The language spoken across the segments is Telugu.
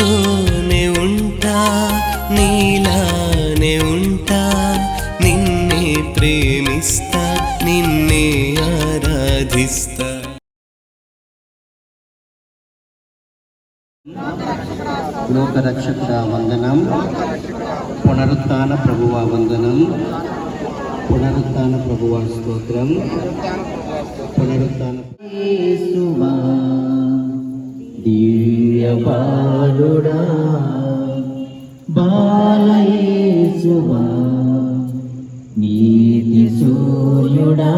నీతోనే ఉంటా నీలానే ఉంటా. నిన్నే ప్రేమిస్తా నిన్నే ఆరాధిస్తా. లోకరక్షకుడ వందనం. పునరుత్న ప్రభువ వందనం. పునరుత్న ప్రభువ స్తోత్రం. పునరుత్న బాలుడా బాలయేసువా నీతి సూర్యుడా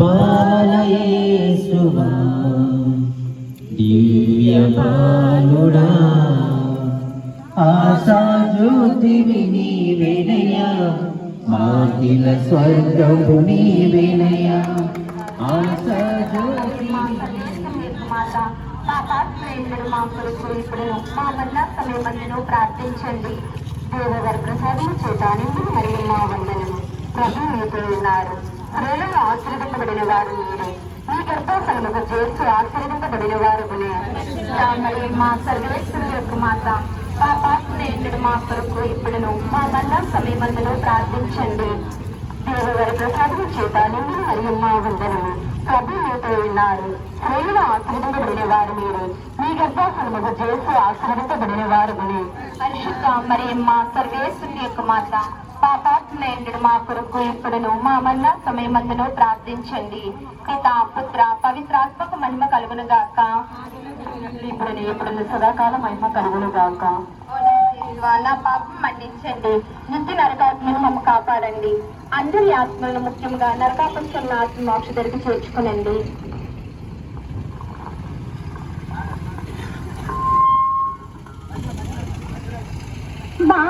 బాలయేసువా దివ్య బాలుడా ఆశాజ్యోతి విని వినయ మాదిల స్వర్గము నీ నీవేనయ్యా ఆశాజ్యోతివి మాత మా పాత్రేంద్రుడు మా కొరకు ఇప్పుడు మా వల్ల సమయమందును ప్రార్థించండి. దేవగారి ప్రసాదము చేత మరియు మా వందనము. ప్రభు మీతో ఉన్నారు. స్త్రీలలో ఆశీర్వదింపబడిన వారు మీరే. మీ గర్భఫలముకు చేసి ఆశీర్వదింపబడిన వారు మరియు మా సర్వేశ్వరు యొక్క మాత మా పాత్రేంద్రుడు మా కొరకు ఇప్పుడును మా వల్ల సమయమందును ప్రార్థించండి. దేవగారి ప్రసాదం చేత మరియు మా వందనము. ప్రభు ఉన్నారు స్త్రీలు ఆశ్రదింపబడిన వారు మీరు. మీ గర్భఫలముకు చేసి ఆశ్రదింపబడిన వారు పరిశుద్ధ మరి మా సర్వేశ్వరి యొక్క మాత పాపాత్మేంద్రుడు మా కొరకు ఇప్పుడును మా మన్న సమయమందును ప్రార్థించండి. పిత పుత్ర పవిత్రాత్మక మహిమ కలుగును గాక ఇప్పుడు ఇప్పుడు సదాకాల మహిమ కలుగును గాక నా పాపం మన్నించండి. నిత్య నరకాత్మను మమ్మ కాపాడండి. అందరి ఆత్మలను ముఖ్యంగా నరకాపంచంలో ఆత్మ మోక్ష దగ్గరికి చేర్చుకునండి.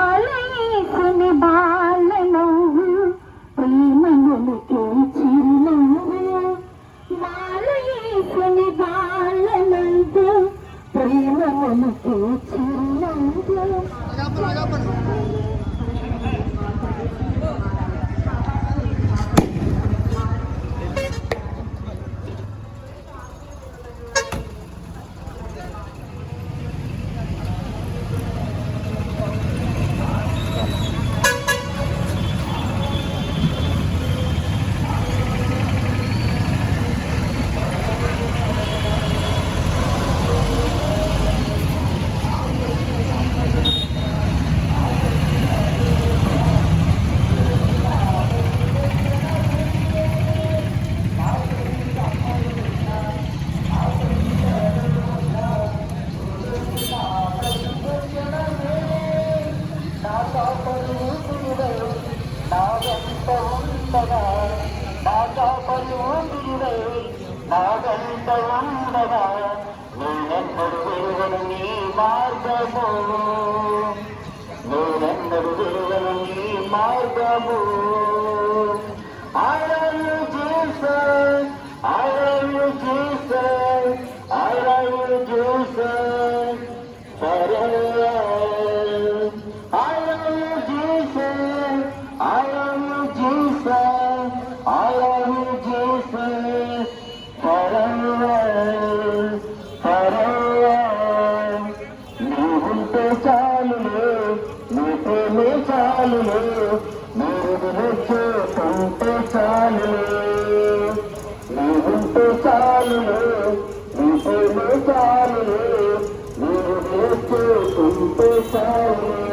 బాలయేసుని బాలను ప్రేమను చిరునవ్వు బాలయేసుని బాలనందు ప్రేమను చిరునవ్వు నాగంత ఉండగా నేనెన్నడు విలువను నీ మార్గము నేనెన్నడు విలువను నీ మార్గము ఉంటే చాలులే నీ ప్రేమే చాలులే మీరు చూస్తుంటే చాలులే. నీవుంటే చాలులే నీ ప్రేమే చాలులే మీరు చూస్తుంటే చాలులే.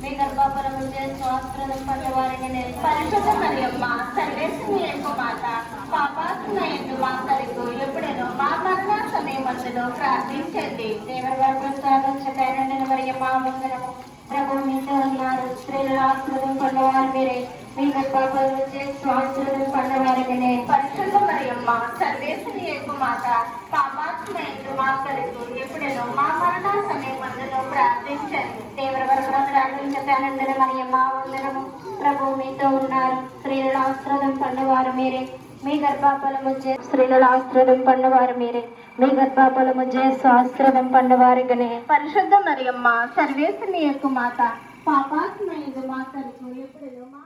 మీ గర్భాపరము చేస్తూ ఆస్త్రం పడ్డవారిని నేను పరిశుభ్రమని అమ్మ సర్వేశ్వరి యొక్క మాట. పాపాత్మ ఎందు మా సరిగ్గు ఎప్పుడైనా మా సమయమందులో ప్రార్థించండి. దేవరవర ప్రసాదం సత్యానందన మరియమ్మ వందనము. ప్రభు మీతో ఉన్నారు. స్త్రీల ఆశ్రదం పన్నవారు మీరే. మీ గర్భాపరము చేసి ఆస్పదం పన్నవారిని పరిశుద్ధ మరియమ్మ సర్వేశ్వరి యొక్క మాట పాపాత్మ ఎందు మా కొరకు ఎప్పుడైనా మా మరణ సమయమందులో ప్రార్థించండి. దేవరవర ప్రసాదం సత్యానందన మరియమ్మ వందనము. ప్రభు మీతో ఉన్నారు. స్త్రీల ఆస్పదం పన్నవారు మీరే. మీ గర్భాఫలము జయ స్త్రీల ఆశ్రదం పండువారు మీరే. మీ గర్భాఫలము చే శాస్త్రదం పండువారిగనే. పరిశుద్ధ మరియమ్మ సర్వేశ్వరి యొక్క మాత పాపాత్మ ఇది మా కొరకు ఎప్పుడు మా